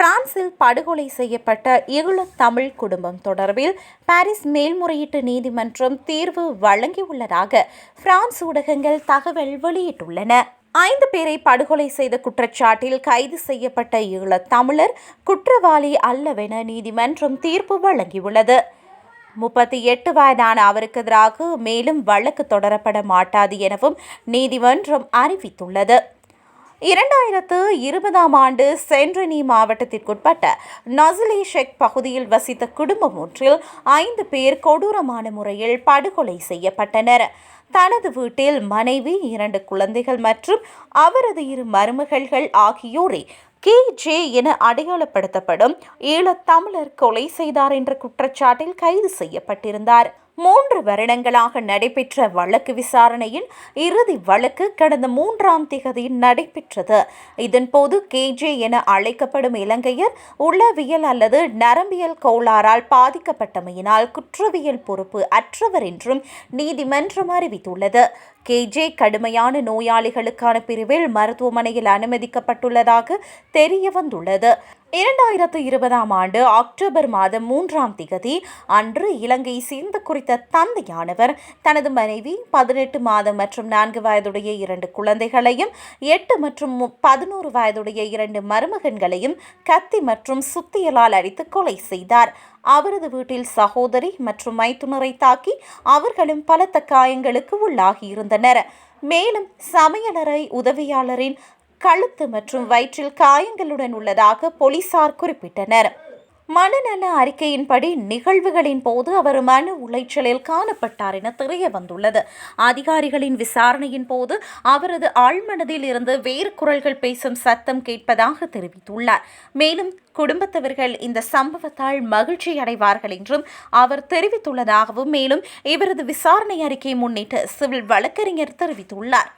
பிரான்சில் படுகொலை செய்யப்பட்ட ஈழத் தமிழ் குடும்பம் தொடர்பில் பாரிஸ் மேல்முறையீட்டு நீதிமன்றம் தீர்வு வழங்கியுள்ளதாக பிரான்ஸ் ஊடகங்கள் தகவல் வெளியிட்டுள்ளன. ஐந்து பேரை படுகொலை செய்த குற்றச்சாட்டில் கைது செய்யப்பட்ட ஈழத் தமிழர் குற்றவாளி அல்லவென நீதிமன்றம் தீர்ப்பு வழங்கியுள்ளது. முப்பத்தி எட்டு வயதான அவருக்கு எதிராக மேலும் வழக்கு தொடரப்பட மாட்டாது எனவும் நீதிமன்றம் அறிவித்துள்ளது. இரண்டாயிரத்து இருபதாம் ஆண்டு சென்ட்ரனி மாவட்டத்திற்குட்பட்ட நசுலி ஷெக் பகுதியில் வசித்த குடும்பம் ஒன்றில் ஐந்து பேர் கொடூரமான முறையில் படுகொலை செய்யப்பட்டனர். தனது வீட்டில் மனைவி இரண்டு குழந்தைகள் மற்றும் அவரது இரு மருமகள்கள் ஆகியோரை கே. ஜே. என அடையாளப்படுத்தப்படும் ஈழத் தமிழர் கொலை செய்தார் என்ற குற்றச்சாட்டில் கைது செய்யப்பட்டிருந்தார். மூன்று வருடங்களாக நடைபெற்ற வழக்கு விசாரணையின் இறுதி வழக்கு கடந்த மூன்றாம் திகதி நடைபெற்றது. இதன்போது கேஜே என அழைக்கப்படும் இலங்கையர் உளவியல் அல்லது நரம்பியல் கோளாறால் பாதிக்கப்பட்டமையினால் குற்றவியல் பொறுப்பு அற்றவர் என்றும் நீதிமன்றம் அறிவித்துள்ளது. கேஜே கடுமையான நோயாளிகளுக்கான பிரிவில் மருத்துவமனையில் அனுமதிக்கப்பட்டுள்ளதாக தெரிய வந்துள்ளது இரண்டாயிரத்து இருபதாம் ஆண்டு அக்டோபர் மாதம் மூன்றாம் திகதி அன்று இலங்கை சேர்ந்த குறித்த தந்தையானவர் தனது மனைவி பதினெட்டு மாதம் மற்றும் நான்கு வயதுடைய இரண்டு குழந்தைகளையும் எட்டு மற்றும் மு- பதினோரு வயதுடைய இரண்டு மருமகன்களையும் கத்தி மற்றும் சுத்தியலால் அடித்து கொலை செய்தார். அவரது வீட்டில் சகோதரி மற்றும் மைத்துனரை தாக்கி அவர்களும் பலத்த காயங்களுக்கு உள்ளாகியிருந்தனர். மேலும் சமையலறை உதவியாளரின் கழுத்து மற்றும் வயிற்றில் காயங்களுடன் உள்ளதாக போலீசார் குறிப்பிட்டனர். மனநல அறிக்கையின்படி நிகழ்வுகளின் போது அவர் மன உளைச்சலில் காணப்பட்டார் என தெரிய வந்துள்ளது. அதிகாரிகளின் விசாரணையின் போது அவரது ஆழ்மனதில் இருந்து வேறு குரல்கள் பேசும் சத்தம் கேட்பதாக தெரிவித்துள்ளார். மேலும் குடும்பத்தவர்கள் இந்த சம்பவத்தால் மகிழ்ச்சி அடைவார்கள் என்றும் அவர் தெரிவித்துள்ளதாகவும் மேலும் இவரது விசாரணை அறிக்கையை முன்னிட்டு சிவில் வழக்கறிஞர் தெரிவித்துள்ளார்.